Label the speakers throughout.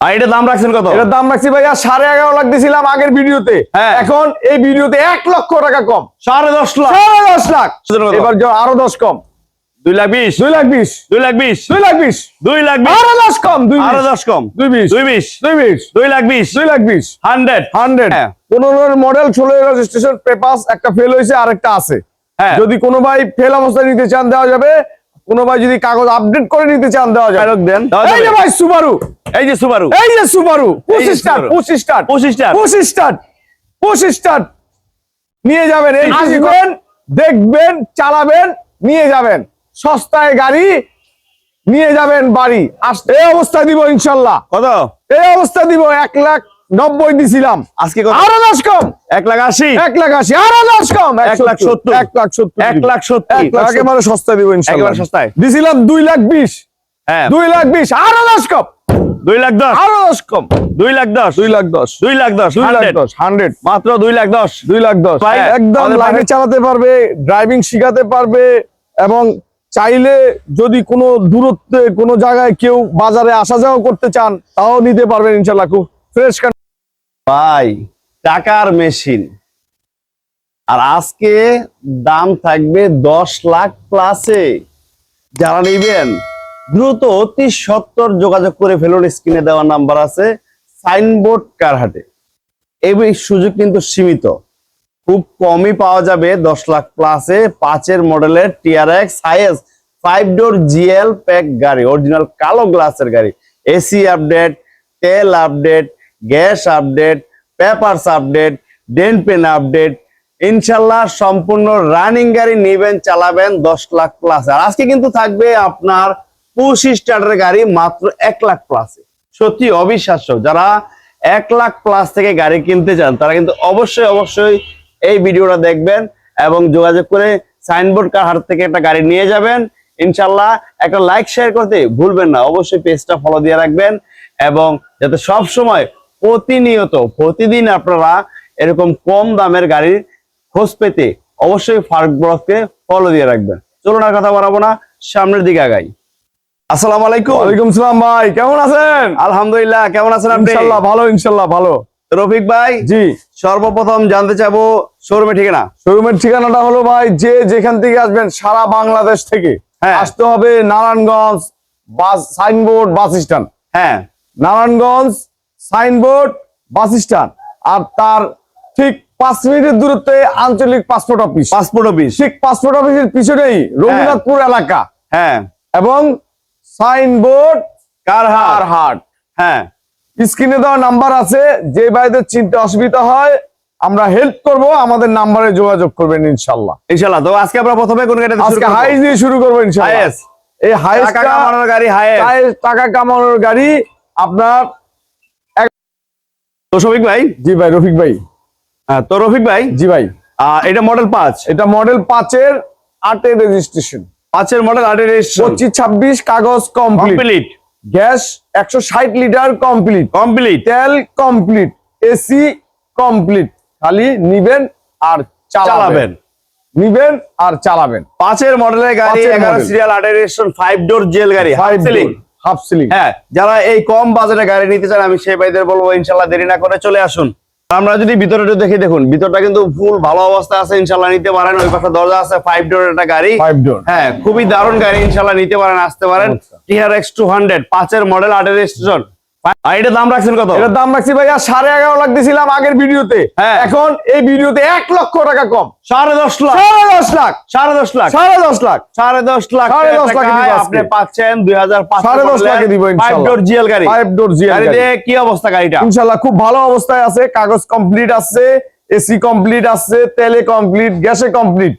Speaker 1: আর এটা দাম রাখছেন কত?
Speaker 2: এটার দাম রাখছি ভাইয়া সাড়ে এগারো লাখ দিয়েছিলাম আগের ভিডিওতে।
Speaker 1: হ্যাঁ।
Speaker 2: এখন এই ভিডিওতে এক লক্ষ টাকা কম।
Speaker 1: সাড়ে দশ লাখ।
Speaker 2: সাড়ে দশ লাখ। এবার আরও দশ কম।
Speaker 1: দুই লাখ বিশ।
Speaker 2: দুই লাখ বিশ।
Speaker 1: দুই লাখ বিশ।
Speaker 2: দুই লাখ বিশ।
Speaker 1: দুই লাখ
Speaker 2: আরও দশ কম দুই আরও
Speaker 1: দশ কম।
Speaker 2: দুই বিশ।
Speaker 1: দুই বিশ।
Speaker 2: দুই বিশ।
Speaker 1: দুই লাখ বিশ।
Speaker 2: দুই লাখ বিশ।
Speaker 1: হান্ড্রেড।
Speaker 2: হান্ড্রেড। পনেরোর মডেল ষোলো রেজিস্ট্রেশন পেপার একটা ফেল হয়েছে আরেকটা আছে।
Speaker 1: হ্যাঁ।
Speaker 2: যদি কোনো ভাই ফেল অবস্থায় নিতে চান দেওয়া যাবে। কোনো ভাই যদি কাগজ আপডেট করে নিতে চান দেওয়া
Speaker 1: ফেরত দেন
Speaker 2: এই যে ভাই সুবারু
Speaker 1: এই যে সুবারু
Speaker 2: এই যে সুবারু
Speaker 1: এই যে
Speaker 2: পঁচিশ স্টার
Speaker 1: Subaru।
Speaker 2: পঁচিশ স্টার
Speaker 1: পঁচিশ স্টার
Speaker 2: পঁচিশ স্টার পঁচিশ স্টার নিয়ে যাবেন এই আসবেন দেখবেন চালাবেন নিয়ে যাবেন। সস্তায় গাড়ি নিয়ে যাবেন বাড়ি। আস- এই অবস্থা দিব ইনশাল্লাহ।
Speaker 1: কত?
Speaker 2: এই অবস্থা দিব এক লাখ নব্বই দিছিলাম।
Speaker 1: আজকে
Speaker 2: আরও দশ কম।
Speaker 1: এক লাখ আশি।
Speaker 2: এক লাখ আশি আরও দশ কম।
Speaker 1: এক লাখ সত্তর।
Speaker 2: এক লাখ সত্তর
Speaker 1: এক লাখ সত্তর।
Speaker 2: এক লাখ একেবারে সস্তা দিব
Speaker 1: একেবারে সস্তায়।
Speaker 2: দিছিলাম দুই লাখ বিশ।
Speaker 1: হ্যাঁ।
Speaker 2: দুই লাখ বিশ আরও দশ কম।
Speaker 1: দুই লাখ দশ।
Speaker 2: আরও দশ কম।
Speaker 1: দুই লাখ দশ।
Speaker 2: দুই লাখ দশ।
Speaker 1: দুই লাখ দশ
Speaker 2: দুই লাখ দশ হান্ড্রেড
Speaker 1: মাত্র দুই লাখ দশ।
Speaker 2: দুই লাখ দশ।
Speaker 1: ভাই,
Speaker 2: একদম লাইনে চালাতে পারবে ড্রাইভিং শিখাতে পারবে এবং চাইলে যদি কোনো দূরত্বে কোনো জায়গায় কেউ বাজারে আসা যাওয়া করতে চান তাও নিতে পারবেন ইনশাল্লাহ। খুব ফ্রেশ
Speaker 1: ভাই, টাকার মেশিন। আর আজকে দাম থাকবে দশ লাখ প্লাসে যারা নিবেন, দ্রুত অতি সত্তর যোগাযোগ করে ফেলুন, স্ক্রিনে দেওয়া নাম্বার আছে, সাইনবোর্ড কারহাটে এই সুযোগ কিন্তু সীমিত। খুব কমই পাওয়া যাবে দশ লাখ প্লাসে পাঁচের মডেলের TRX hiace five door GL pack গাড়ি অরিজিনাল কালো গ্লাসের গাড়ি। এসি আপডেট তেল update gas update, papers update dent paint update. ইনশাল্লাহ সম্পূর্ণ রানিং গাড়ি নেবেন, চালাবেন দশ লাখ প্লাস আর আজকে কিন্তু থাকবে আপনার পঁচিশ স্টার্টের গাড়ি মাত্র এক লাখ প্লাসে সত্যি অবিশ্বাস্য, যারা এক লাখ প্লাস থেকে গাড়ি কিনতে চান, তারা কিন্তু অবশ্যই অবশ্যই এই ভিডিওটা দেখবেন এবং যোগাযোগ করে সাইনবোর্ড কার হাত থেকে একটা গাড়ি নিয়ে যাবেন। ইনশাল্লাহ একটা লাইক শেয়ার করতে ভুলবেন না। অবশ্যই পেজটা ফলো দিয়ে রাখবেন এবং যাতে সব সময় প্রতিনিয়ত প্রতিদিন আপনারা এরকম কম দামের গাড়ির খোঁজ পেতে অবশ্যই ফার্ক ব্লগকে ফলো দিয়ে রাখবেন। চলুন আর কথা বাড়াবো না সামনের দিকে আগাই। আসসালামু আলাইকুম।
Speaker 2: ওয়ালাইকুম সালাম ভাই কেমন আছেন?
Speaker 1: আলহামদুলিল্লাহ কেমন আছেন আপনি?
Speaker 2: ইনশাল্লাহ ভালো ইনশাল্লাহ ভালো।
Speaker 1: রফিক ভাই
Speaker 2: জি।
Speaker 1: সর্বপ্রথম জানতে চাবো শোরুমে ঠিকানা।
Speaker 2: শোরুমের ঠিকানাটা হলো ভাই যে যেখান থেকে আসবেন সারা বাংলাদেশ থেকে।
Speaker 1: হ্যাঁ।
Speaker 2: আসতে হবে Narayanganj bus signboard bus stand
Speaker 1: হ্যাঁ।
Speaker 2: নারায়ণগঞ্জ সাইনবোর্ড বাস স্ট্যান্ড আর তার ঠিক পাঁচ মিনিটের দূরত্বে আঞ্চলিক পাসপোর্ট অফিস।
Speaker 1: Passport office.
Speaker 2: ঠিক পাসপোর্ট অফিসের পিছনেই রঘুনাথপুর এলাকা।
Speaker 1: হ্যাঁ।
Speaker 2: এবং সাইনবোর্ড কারহার হাট
Speaker 1: হ্যাঁ।
Speaker 2: স্ক্রিনে দেওয়া নাম্বার আছে যে ভাইদের চিনতে অসুবিধা হয় আমরা হেল্প করব আমাদের নাম্বারে যোগাযোগ করবেন ইনশাল্লাহ।
Speaker 1: ইনশাল্লাহ। তো আজকে আমরা প্রথমে কোন গাড়িটা
Speaker 2: আজকে হাইস দিয়ে শুরু করব ইনশাল্লাহ। এই
Speaker 1: টাকা
Speaker 2: হাইসটা
Speaker 1: কামানোর গাড়ি হাইয়েস
Speaker 2: টাকা কামানোর গাড়ি আপনার
Speaker 1: তো শফিক ভাই?
Speaker 2: জি ভাই রফিক ভাই।
Speaker 1: হ্যাঁ, তো রফিক ভাই?
Speaker 2: জি ভাই।
Speaker 1: এটা মডেল পাঁচ।
Speaker 2: এটা মডেল পাঁচের আটের রেজিস্ট্রেশন
Speaker 1: পাঁচের মডেল আটের
Speaker 2: পঁচিশ ছাব্বিশ কাগজ কমপ্লিট গ্যাস একশো ষাট লিটার কমপ্লিট
Speaker 1: কমপ্লিট
Speaker 2: তেল কমপ্লিট এসি কমপ্লিট খালি নিবেন আর চালাবেন। নিবেন আর চালাবেন।
Speaker 1: পাঁচের মডেলের গাড়ি এগারো। সিরিয়াল আটের ফাইভ ডোর জেল গাড়ি হাফ সিলিং
Speaker 2: হাফ সিলিং।
Speaker 1: হ্যাঁ যারা এই কম বাজারে গাড়ি নিতে চান আমি সেই ভাইদের বলব ইনশাল্লাহ দেরি না করে চলে আসুন। আমরা যদি ভিতরে দেখে দেখুন ভিতরটা কিন্তু ফুল ভালো অবস্থা আছে ইনশাল্লাহ নিতে পারেন। ওই পাশে দরজা আছে ফাইভ ডোর একটা গাড়ি।
Speaker 2: ফাইভ ডোর
Speaker 1: হ্যাঁ খুবই দারুণ গাড়ি ইনশাল্লাহ নিতে পারেন আসতে পারেন। টিআর এক্স টু হান্ড্রেড পাঁচের মডেল আটের স্টেশন এটা দাম রাখছেন কত?
Speaker 2: এটার দাম রাখছি ভাইয়া সাড়ে এগারো লাখ দিছিলাম আগের ভিডিওতে।
Speaker 1: হ্যাঁ।
Speaker 2: এখন এই ভিডিওতে এক লক্ষ টাকা কম।
Speaker 1: সাড়ে দশ লাখ।
Speaker 2: সাড়ে দশ লাখ।
Speaker 1: সাড়ে দশ লাখ।
Speaker 2: সাড়ে দশ লাখ।
Speaker 1: সাড়ে দশ লাখ
Speaker 2: সাড়ে দশ লাখে
Speaker 1: টাকায়
Speaker 2: দিব আজকে।
Speaker 1: আপনি পাচ্ছেন দুই হাজার
Speaker 2: সাড়ে দশ লাখে দিব
Speaker 1: ফাইভ ডোর জিএল গাড়ি।
Speaker 2: ফাইভ ডোর জিএল
Speaker 1: গাড়িতে কি অবস্থা গাড়িটা?
Speaker 2: ইনশাল্লাহ খুব ভালো অবস্থায় আছে। কাগজ কমপ্লিট আছে এসি কমপ্লিট আছে তেলে কমপ্লিট গ্যাসে কমপ্লিট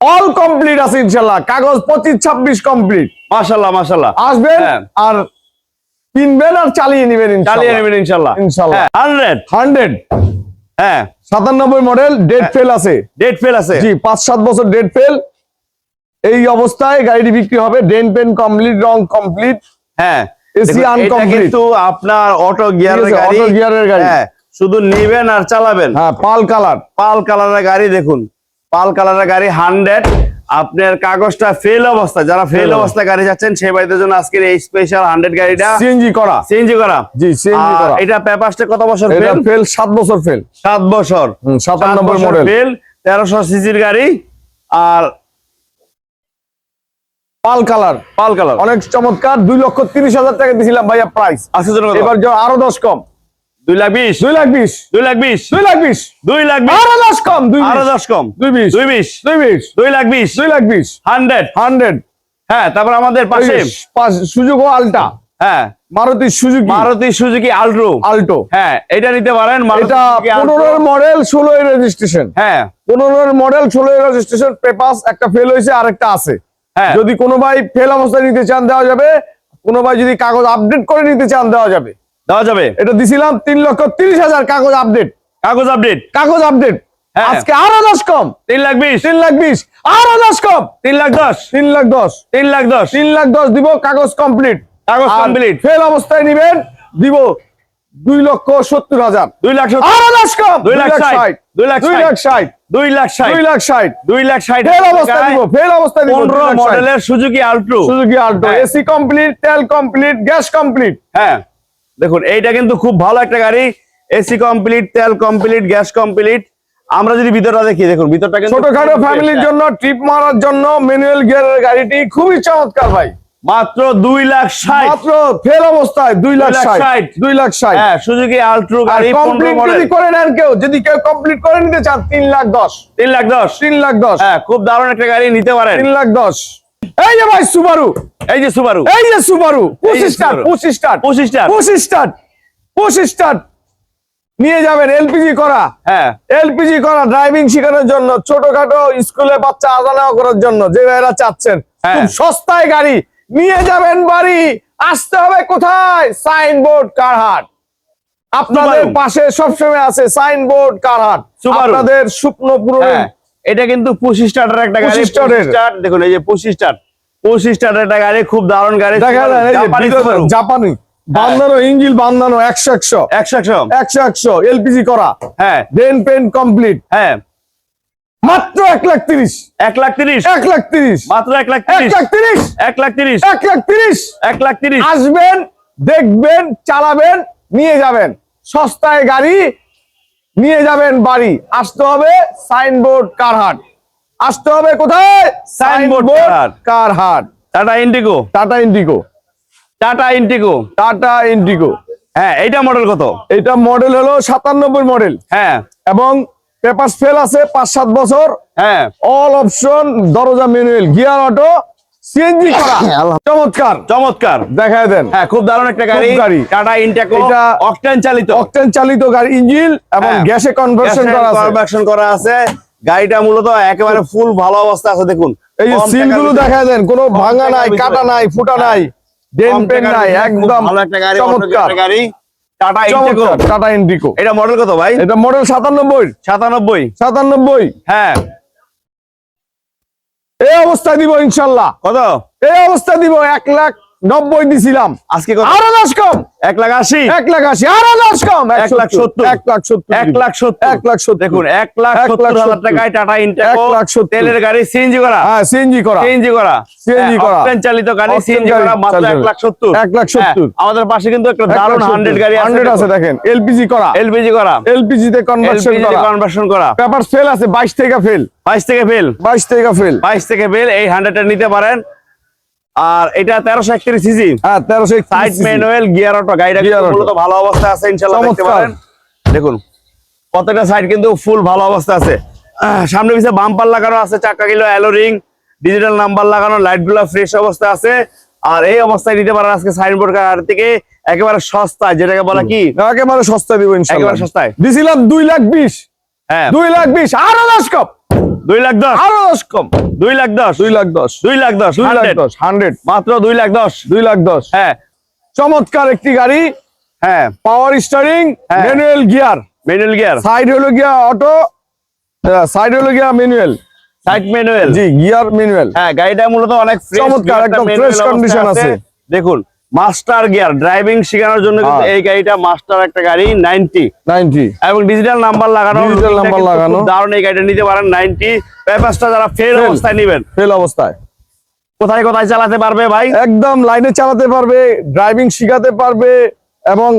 Speaker 2: অল কমপ্লিট আছে ইনশাল্লাহ। কাগজ পঁচিশ ছাব্বিশ কমপ্লিট
Speaker 1: মাশাল্লাহ মাশাল্লাহ।
Speaker 2: আসবেন
Speaker 1: হ্যাঁ।
Speaker 2: আর কিনবেন আর চালিয়ে নেবেন
Speaker 1: চালিয়ে নেবেন ইনশাল্লাহ।
Speaker 2: ইনশাল্লাহ।
Speaker 1: হান্ড্রেড
Speaker 2: হান্ড্রেড
Speaker 1: হ্যাঁ।
Speaker 2: সাতানব্বই মডেল ডেট ফেল আছে।
Speaker 1: ডেট ফেল আছে।
Speaker 2: জি পাঁচ সাত বছর ডেট ফেল এই অবস্থায় গাড়িটি বিক্রি হবে ডেন পেন কমপ্লিট রং কমপ্লিট
Speaker 1: হ্যাঁ। এটা
Speaker 2: uncomplete।
Speaker 1: কিন্তু আপনার অটো গিয়ারের গাড়ি।
Speaker 2: gear এর গাড়ি।
Speaker 1: হ্যাঁ শুধু নিবেন আর চালাবেন।
Speaker 2: হ্যাঁ পাল কালার
Speaker 1: পাল কালারের গাড়ি দেখুন। পাল কালারের গাড়ি হান্ড্রেড আপনার কাগজটা ফেল অবস্থা যারা ফেল অবস্থা গাড়ি যাচ্ছেন সেই বাড়িদের জন্য আজকের এই স্পেশাল হান্ড্রেড গাড়িটা
Speaker 2: সিএনজি করা।
Speaker 1: সিএনজি করা।
Speaker 2: জি সিএনজি করা।
Speaker 1: এটা পেপারসটা কত বছর
Speaker 2: এটা
Speaker 1: ফেল
Speaker 2: ফেল সাত বছর ফেল
Speaker 1: সাত বছর।
Speaker 2: সাতানব্বই মডেল
Speaker 1: ফেল তেরোশো সিসির গাড়ি। আর
Speaker 2: পাল কালার।
Speaker 1: Pearl colour.
Speaker 2: অনেক চমৎকার দুই লক্ষ তিরিশ হাজার টাকা দিয়েছিলাম ভাইয়া প্রাইস
Speaker 1: আজকের জন্য
Speaker 2: এবার যে আরও দশ কম।
Speaker 1: দুই লাখ বিশ।
Speaker 2: দুই লাখ বিশ।
Speaker 1: দুই লাখ বিশ।
Speaker 2: দুই লাখ বিশ।
Speaker 1: দুই লাখ বিশ।
Speaker 2: আরও দশ কম দুই আরও।
Speaker 1: দশ কম।
Speaker 2: দুই বিশ।
Speaker 1: দুই বিশ।
Speaker 2: দুই বিশ।
Speaker 1: দুই লাখ বিশ।
Speaker 2: দুই লাখ বিশ।
Speaker 1: হান্ড্রেড।
Speaker 2: হান্ড্রেড।
Speaker 1: হ্যাঁ তারপর আমাদের পাশে
Speaker 2: সুযোগ আলটা
Speaker 1: হ্যাঁ।
Speaker 2: Maruti Suzuki.
Speaker 1: Maruti Suzuki Alto.
Speaker 2: Alto
Speaker 1: হ্যাঁ এটা নিতে পারেন
Speaker 2: এটা পনেরোর মডেল ষোলোই রেজিস্ট্রেশন
Speaker 1: হ্যাঁ।
Speaker 2: পনেরোর মডেল ষোলোই রেজিস্ট্রেশন পেপাস একটা ফেল হয়েছে আর একটা আছে।
Speaker 1: হ্যাঁ।
Speaker 2: যদি কোনো ভাই ফেল অবস্থায় নিতে চান দেওয়া যাবে। কোনো ভাই যদি কাগজ আপডেট করে নিতে চান দেওয়া যাবে।
Speaker 1: দেওয়া যাবে?
Speaker 2: এটা দিছিলাম তিন লক্ষ তিরিশ হাজার কাগজ আপডেট
Speaker 1: কাগজ আপডেট
Speaker 2: কাগজ আপডেট
Speaker 1: হ্যাঁ।
Speaker 2: আজকে আরও দশ কম।
Speaker 1: তিন লাখ বিশ?
Speaker 2: তিন লাখ বিশ। আরও দশ কম।
Speaker 1: তিন লাখ দশ?
Speaker 2: তিন লাখ দশ।
Speaker 1: তিন লাখ দশ?
Speaker 2: তিন লাখ দশ দিব কাগজ কমপ্লিট
Speaker 1: কাগজ কমপ্লিট
Speaker 2: ফেল অবস্থায় নিবেন দিব দুই লক্ষ সত্তর হাজার।
Speaker 1: দুই লাখ
Speaker 2: আরও দশ কম।
Speaker 1: দুই লাখ ষাট। দুই লাখ
Speaker 2: দুই লাখ ষাট।
Speaker 1: দুই লাখ ষাট।
Speaker 2: দুই লাখ ষাট।
Speaker 1: দুই লাখ ষাট।
Speaker 2: ফেল অবস্থায় দিব। ফেল অবস্থায় দিব।
Speaker 1: পনেরো মডেলের সুজুকি আল্ট্রো
Speaker 2: সুজুকি আল্টো
Speaker 1: হ্যাঁ।
Speaker 2: এসি কমপ্লিট তেল কমপ্লিট গ্যাস কমপ্লিট
Speaker 1: হ্যাঁ। দেখুন এইটা কিন্তু খুব ভালো একটা গাড়ি। এসি কমপ্লিট তেল কমপ্লিট গ্যাস কমপ্লিট আমরা যদি ভিতরটা দেখি দেখুন ভিতরটা কিন্তু
Speaker 2: ছোটখাটো ফ্যামিলির জন্য ট্রিপ মারার জন্য ম্যানুয়াল গিয়ারের গাড়িটি খুবই চমৎকার ভাই।
Speaker 1: মাত্র দুই লাখ ষাট।
Speaker 2: মাত্র ফেল অবস্থায় দুই লাখ ষাট। দুই লাখ ষাট।
Speaker 1: হ্যাঁ সুজুকি আল্ট্রো গাড়ি
Speaker 2: কমপ্লিট যদি করে নেন কেউ যদি কেউ কমপ্লিট করে নিতে চান তিন লাখ দশ।
Speaker 1: তিন লাখ দশ।
Speaker 2: তিন লাখ দশ।
Speaker 1: হ্যাঁ খুব দারুণ একটা গাড়ি নিতে পারেন।
Speaker 2: তিন লাখ দশ। এই যে ভাই সুবারু
Speaker 1: এই যে সুবারু
Speaker 2: এই যে সুবারু পঁচিশ স্টার পঁচিশ স্টার
Speaker 1: পঁচিশ স্টার
Speaker 2: পঁচিশ স্টার পঁচিশ স্টার নিয়ে যাবেন এলপিজি করা।
Speaker 1: হ্যাঁ।
Speaker 2: এলপিজি করা ড্রাইভিং শেখানোর জন্য ছোটখাটো স্কুলে বাচ্চা আদা নেওয়া করার জন্য যে ভাইরা চাচ্ছেন।
Speaker 1: হ্যাঁ।
Speaker 2: খুব সস্তায় গাড়ি। নিয়ে যাবেন বাড়ি। আসতে হবে কোথায়? সাইনবোর্ড কারহাট। আপনাদের পাশে সবসময় আছে সাইনবোর্ড কারহাট। আপনাদের স্বপ্ন পূরণের
Speaker 1: হ্যাঁ। এটা কিন্তু পঁচিশ স্টারের একটা গাড়ি
Speaker 2: 25 স্টারের।
Speaker 1: 25 স্টার দেখুন এই যে পঁচিশ স্টার পঁচিশ স্টারের একটা গাড়ি খুব দারুণ গাড়ি
Speaker 2: দেখা যায়
Speaker 1: জাপানি
Speaker 2: ইঞ্জিল একশো একশো।
Speaker 1: একশো একশো।
Speaker 2: একশো একশো এলপিজি করা।
Speaker 1: হ্যাঁ।
Speaker 2: ডেন পেন কমপ্লিট
Speaker 1: হ্যাঁ।
Speaker 2: মাত্র এক লাখ তিরিশ।
Speaker 1: এক লাখ তিরিশ।
Speaker 2: এক লাখ তিরিশ।
Speaker 1: মাত্র এক লাখ তিরিশ। এক লাখ তিরিশ।
Speaker 2: এক লাখ তিরিশ।
Speaker 1: এক লাখ তিরিশ।
Speaker 2: আসবেন দেখবেন চালাবেন নিয়ে যাবেন। সস্তায় গাড়ি নিয়ে যাবেন বাড়ি। আসতে হবে সাইনবোর্ড কারহাট। আসতে হবে কোথায়?
Speaker 1: Signboard Carhaat. Tata Indigo.
Speaker 2: Tata Indigo.
Speaker 1: Tata Indigo.
Speaker 2: Tata Indigo.
Speaker 1: হ্যাঁ এইটা মডেল কত?
Speaker 2: এটা মডেল হলো সাতানব্বই মডেল
Speaker 1: হ্যাঁ।
Speaker 2: এবং পেপার ফেল আছে পাঁচ সাত বছর।
Speaker 1: হ্যাঁ।
Speaker 2: অল অপশন দরজা ম্যানুয়াল গিয়ার অটো সিএনজি করা। চমৎকার।
Speaker 1: চমৎকার।
Speaker 2: দেখায় দেন।
Speaker 1: হ্যাঁ খুব দারুণ একটা গাড়ি।
Speaker 2: গাড়ি।
Speaker 1: টাটা ইন্ডিগো
Speaker 2: এটা
Speaker 1: অকটেন চালিত।
Speaker 2: অকটেন চালিত গাড়ি ইঞ্জিন এবং
Speaker 1: হ্যাঁ।
Speaker 2: গ্যাসে কনভার্সন করা আছে।
Speaker 1: কনভার্সন করা আছে। গাড়িটা মূলত একেবারে ফুল ভালো অবস্থা আছে দেখুন।
Speaker 2: এই যে
Speaker 1: সিলগুলো
Speaker 2: দেখা দেন কোনো ভাঙা নাই কাটা নাই ফুটা নাই ডেন পেন নাই একদম
Speaker 1: ভালো একটা গাড়ি
Speaker 2: চমৎকার।
Speaker 1: গাড়ি। টাটা
Speaker 2: চমৎকার টাটা ইন্ডিকো
Speaker 1: এটা মডেল কত ভাই?
Speaker 2: এটা মডেল সাতানব্বই
Speaker 1: সাতানব্বই
Speaker 2: সাতানব্বই
Speaker 1: হ্যাঁ।
Speaker 2: এই অবস্থা দিব ইনশাল্লাহ।
Speaker 1: কত?
Speaker 2: এই অবস্থা দিব এক লাখ নব্বই দিছিলাম
Speaker 1: আজকে
Speaker 2: আরও দশ কম
Speaker 1: এক লাখ আশি
Speaker 2: এক লাখ আশি আরও দশ কম
Speaker 1: এক লাখ সত্তর।
Speaker 2: এক লাখ সত্তর
Speaker 1: এক লাখ সত্তর
Speaker 2: এক লাখ সত্তর
Speaker 1: দেখুন এক লাখ
Speaker 2: এক
Speaker 1: সত্তর
Speaker 2: লাখ
Speaker 1: হাজার। টাকায় টাটা
Speaker 2: এক লাখ সত্তর।
Speaker 1: তেলের গাড়ি সিএনজি করা
Speaker 2: হ্যাঁ সিএনজি করা
Speaker 1: সিএনজি করা হ্যাঁ,
Speaker 2: করা।
Speaker 1: octane চালিত গাড়ি সিএনজি করা মাত্র এক লাখ সত্তর
Speaker 2: এক লাখ সত্তর।
Speaker 1: হ্যাঁ, আমাদের পাশে কিন্তু একটা দারুণ হান্ড্রেড গাড়ি আছে
Speaker 2: হান্ড্রেড আছে দেখেন এলপিজি করা
Speaker 1: এলপিজি করা
Speaker 2: এলপিজি তে কনভার্সন করা
Speaker 1: কনভার্সন করা
Speaker 2: পেপার ফেল আছে বাইশ থেকে ফেল
Speaker 1: বাইশ থেকে ফেল
Speaker 2: বাইশ থেকে ফেল
Speaker 1: বাইশ থেকে ফেল এই হান্ড্রেডটা নিতে পারেন আর এটা তেরোশো একত্রিশ সিসি।
Speaker 2: হ্যাঁ তেরোশো
Speaker 1: সাইড ম্যানুয়াল গিয়ার অটো গাড়িটা
Speaker 2: Gear
Speaker 1: কিন্তু
Speaker 2: auto।
Speaker 1: মূলত ভালো অবস্থা আছে ইনশাআল্লাহ দেখতে পারেন। দেখুন প্রত্যেকটা সাইড কিন্তু ফুল ভালো অবস্থা আছে। সামনে পিছে বাম্পার লাগানো আছে চাকা kilo alloy ring digital number লাগানো লাইটগুলো ফ্রেশ অবস্থা আছে। আর এই অবস্থায় নিতে পারেন আজকে সাইনবোর্ড কার থেকে একেবারে সস্তায় যেটাকে বলা কি?
Speaker 2: একেবারে সস্তা দিব
Speaker 1: একেবারে সস্তায়।
Speaker 2: দিছিলাম দুই লাখ বিশ।
Speaker 1: হ্যাঁ।
Speaker 2: দুই লাখ বিশ আরও দশ কম।
Speaker 1: দুই লাখ দশ।
Speaker 2: আরও দশ কম।
Speaker 1: দুই লাখ দশ।
Speaker 2: দুই লাখ দশ।
Speaker 1: দুই লাখ দশ
Speaker 2: দুই লাখ দশ হান্ড্রেড
Speaker 1: মাত্র দুই লাখ দশ।
Speaker 2: দুই লাখ দশ।
Speaker 1: হ্যাঁ।
Speaker 2: চমৎকার একটি গাড়ি।
Speaker 1: হ্যাঁ।
Speaker 2: Power steering. Manual gear
Speaker 1: manual gear
Speaker 2: side হলো গিয়া অটো সাইড হলো গিয়া ম্যানুয়াল
Speaker 1: সাইড ম্যানুয়াল
Speaker 2: জি গিয়ার ম্যানুয়াল
Speaker 1: হ্যাঁ গাড়িটা মূলত অনেক
Speaker 2: চমৎকার,
Speaker 1: একটা
Speaker 2: একদম
Speaker 1: অবস্থায়
Speaker 2: condition আছে।
Speaker 1: দেখুন মাস্টার গিয়ার ড্রাইভিং শেখানোর জন্য কিন্তু
Speaker 2: হ্যাঁ।
Speaker 1: এই গাড়িটা মাস্টার একটা গাড়ি নাইনটি
Speaker 2: নাইনটি।
Speaker 1: এবং ডিজিটাল নাম্বার লাগানো
Speaker 2: Digital number লাগানো।
Speaker 1: দারুণ এই গাড়িটা নিতে পারেন নাইনটি পেপারসটা যারা
Speaker 2: ফেল
Speaker 1: অবস্থায় নেবেন।
Speaker 2: ফেল অবস্থায়।
Speaker 1: কোথায় কোথায় চালাতে পারবে ভাই?
Speaker 2: একদম লাইনে চালাতে পারবে ড্রাইভিং শিখাতে পারবে এবং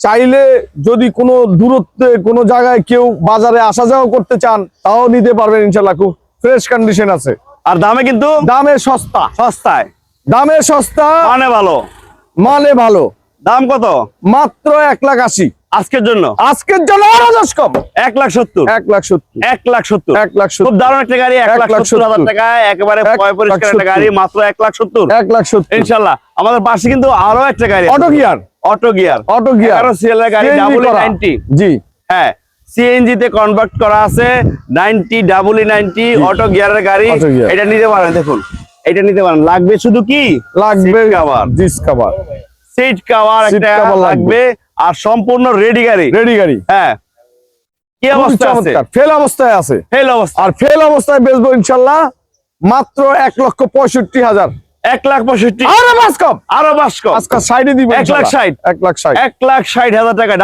Speaker 2: চাইলে যদি কোনো দূরত্বে কোনো জায়গায় কেউ বাজারে আসা যাওয়া করতে চান তাও নিতে পারবেন ইনশাল্লাহ খুব ফ্রেশ কন্ডিশন আছে।
Speaker 1: আর দামে কিন্তু
Speaker 2: দামে সস্তা।
Speaker 1: সস্তায়।
Speaker 2: দামে সস্তা।
Speaker 1: মানে ভালো।
Speaker 2: মানে ভালো।
Speaker 1: দাম কত?
Speaker 2: মাত্র এক লাখ আশি।
Speaker 1: আজকের জন্য?
Speaker 2: আজকের জন্য আরও দশ কম।
Speaker 1: এক লাখ সত্তর।
Speaker 2: এক লাখ সত্তর।
Speaker 1: এক লাখ সত্তর।
Speaker 2: এক লাখ
Speaker 1: খুব
Speaker 2: সত্তর
Speaker 1: দারুণ একটা গাড়ি এক লাখ সত্তর হাজার। টাকায় একেবারে পরিষ্কার একটা গাড়ি মাত্র এক লাখ সত্তর।
Speaker 2: এক লাখ সত্তর।
Speaker 1: ইনশাল্লাহ আমাদের পাশে কিন্তু আরও একটা গাড়ি
Speaker 2: auto gear.
Speaker 1: Auto gear.
Speaker 2: Auto gear.
Speaker 1: সিএলের গাড়ি ডাবল। নাইনটি
Speaker 2: জি।
Speaker 1: হ্যাঁ সিএনজি তে কনভার্ট করা আছে। Ninety double E ninety auto গিয়ারের গাড়ি। এটা নিতে পারেন দেখুন। এটা নিতে পারেন। লাগবে শুধু কি?
Speaker 2: লাগবে
Speaker 1: কাভার
Speaker 2: ডিস কাভার
Speaker 1: সিট কাভার একটা
Speaker 2: লাগবে।
Speaker 1: আর সম্পূর্ণ রেডি গাড়ি।
Speaker 2: রেডি গাড়ি।
Speaker 1: হ্যাঁ। কি অবস্থা আছে?
Speaker 2: ফেল অবস্থায় আছে।
Speaker 1: ফেল অবস্থা।
Speaker 2: আর ফেল অবস্থায় বেচবো ইনশাল্লাহ মাত্র এক লক্ষ পঁয়ষট্টি হাজার।
Speaker 1: এক লাখ পঁয়ষট্টি।
Speaker 2: আরও বাস কম
Speaker 1: আরও পাঁচ কম
Speaker 2: আজকাল সাইডে দিব
Speaker 1: এক লাখ ষাট।
Speaker 2: এক লাখ ষাট।
Speaker 1: এক লাখ ষাট হাজার টাকা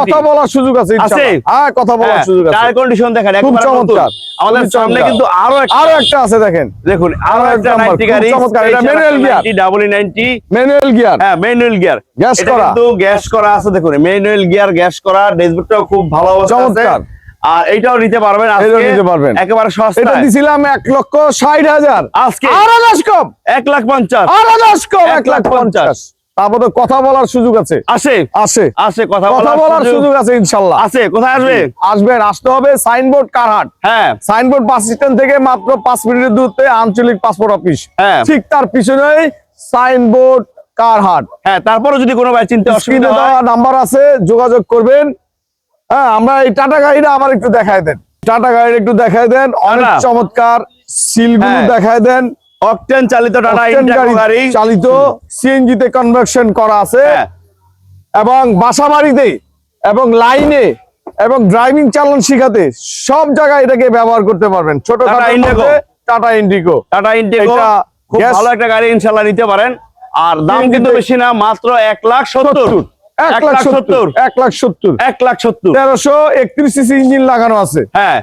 Speaker 2: কথা বলার সুযোগ আছে
Speaker 1: আছে?
Speaker 2: হ্যাঁ কথা বলার সুযোগ আছে।
Speaker 1: টায়ার কন্ডিশন দেখেন
Speaker 2: খুব চমৎকার।
Speaker 1: আমাদের সামনে কিন্তু আরও
Speaker 2: আরও একটা আছে দেখেন।
Speaker 1: দেখুন
Speaker 2: আরও
Speaker 1: একটা
Speaker 2: একটা number,
Speaker 1: 90 গাড়ি।
Speaker 2: চমৎকার। এটা manual gear।
Speaker 1: Double ninety
Speaker 2: manual gear
Speaker 1: হ্যাঁ ম্যানুয়াল গিয়ার এটা
Speaker 2: করা।
Speaker 1: কিন্তু গ্যাস করা আছে দেখুন ম্যানুয়াল গিয়ার গ্যাস করা। ড্যাশবোর্ডটাও খুব ভালো
Speaker 2: চমৎকার।
Speaker 1: আর এইটাও নিতে পারবেন আজকে
Speaker 2: এটাও নিতে পারবেন।
Speaker 1: একেবারে
Speaker 2: এটা দিছিলাম এক লক্ষ ষাট হাজার।
Speaker 1: আজকে।
Speaker 2: আরও দশ কম।
Speaker 1: এক লাখ পঞ্চাশ।
Speaker 2: আরও দশ কম
Speaker 1: এক
Speaker 2: লাখ পঞ্চাশ। তারপরে কথা বলার সুযোগ আছে।
Speaker 1: আসে।
Speaker 2: আছে
Speaker 1: আসে কথা
Speaker 2: বলার সুযোগ। আছে ইনশাল্লাহ।
Speaker 1: আছে কোথায় আসবে?
Speaker 2: আসবেন আসতে হবে সাইনবোর্ড কারহাট।
Speaker 1: হ্যাঁ।
Speaker 2: সাইনবোর্ড বাস স্ট্যান্ড থেকে মাত্র পাঁচ মিনিটের দূরত্বে আঞ্চলিক পাসপোর্ট অফিস।
Speaker 1: হ্যাঁ।
Speaker 2: ঠিক তার পিছনেই সাইনবোর্ড কারহাট।
Speaker 1: হ্যাঁ তারপরে যদি কোনো ভাই চিন্তা অসুবিধা হয়
Speaker 2: নাম্বার আছে যোগাযোগ করবেন। হ্যাঁ আমরা এই টাটা গাড়িটা আমার একটু দেখায় দেন। টাটা গাড়িটা একটু দেখায় দেন। অনেক চমৎকার সিলগুলো
Speaker 1: হ্যাঁ।
Speaker 2: দেখায় দেন।
Speaker 1: অকটেন চালিত টাটা গাড়ি
Speaker 2: চালিত সিএনজি তে কনভার্সন করা আছে।
Speaker 1: হ্যাঁ।
Speaker 2: এবং বাসা বাড়িতে এবং লাইনে এবং ড্রাইভিং চালান শিখাতে সব জায়গায় এটাকে ব্যবহার করতে পারবেন। ছোট। টাটা ইন্ডিগো
Speaker 1: টাটা ইন্ডিগো খুব ভালো একটা গাড়ি ইনশাল্লাহ নিতে পারেন। আর দাম কিন্তু বেশি না মাত্র এক লাখ সত্তর।
Speaker 2: এক লাখ সত্তর। এক লাখ সত্তর।
Speaker 1: এক লাখ সত্তর।
Speaker 2: তেরোশো একত্রিশ সিসি ইঞ্জিন লাগানো আছে।
Speaker 1: হ্যাঁ।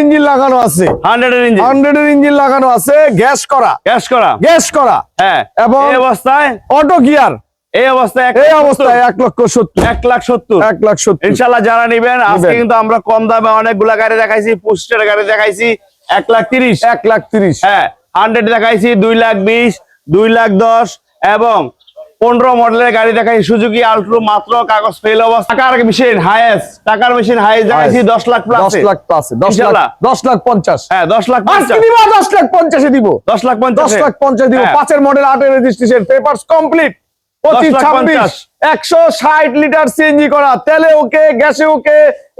Speaker 2: ইঞ্জিন লাগানো আছে।
Speaker 1: ইঞ্জিন।
Speaker 2: হান্ড্রেড এর ইঞ্জিন লাগানো আছে গ্যাস করা।
Speaker 1: ক্যাশ করা।
Speaker 2: গ্যাস করা।
Speaker 1: হ্যাঁ।
Speaker 2: এবং-
Speaker 1: অবস্থায়
Speaker 2: অটো গিয়ার।
Speaker 1: এই অবস্থায় এক
Speaker 2: এই অবস্থায় এক লক্ষ সত্তর।
Speaker 1: এক লাখ সত্তর।
Speaker 2: এক লাখ সত্তর।
Speaker 1: ইনশাল্লাহ যারা নিবেন আজকে কিন্তু আমরা কম দামে অনেকগুলা গাড়ি দেখাইছি পোস্টের গাড়ি দেখাইছি এক লাখ তিরিশ।
Speaker 2: এক লাখ তিরিশ।
Speaker 1: হ্যাঁ হান্ড্রেড দেখাইছি দুই লাখ বিশ দুই লাখ দশ এবং পনেরো মডেলের গাড়ি দেখাই সুজুকি আল্ট্রো মাত্র কাগজ ফেল অবস্থা। টাকার মেশিন হাইয়েস্ট টাকার মেশিন হাইয়েস্ট দেখাইছি দশ লাখ প্লাস
Speaker 2: দশ লাখ প্লাস দশ লাখ দশ লাখ পঞ্চাশ।
Speaker 1: হ্যাঁ দশ লাখ পঞ্চাশ।
Speaker 2: দিব দশ লাখ পঞ্চাশে দিব।
Speaker 1: দশ লাখ পঞ্চাশ।
Speaker 2: দশ লাখ পঞ্চাশ দিব।
Speaker 1: হ্যাঁ।
Speaker 2: পাঁচের মডেল আটের রেজিস্ট্রেশন পেপারস কমপ্লিট পঁচিশ ছাব্বিশ। একশো ষাট লিটার সিএনজি করা। তেলে ওকে গ্যাসে ওকে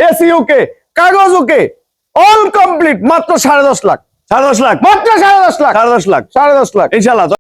Speaker 2: এসি ওকে কাগজ ওকে অল কমপ্লিট মাত্র সাড়ে দশ লাখ।
Speaker 1: সাড়ে দশ লাখ।
Speaker 2: মাত্র সাড়ে দশ লাখ।
Speaker 1: সাড়ে দশ লাখ।
Speaker 2: সাড়ে দশ লাখ।
Speaker 1: ইনশাল্লাহ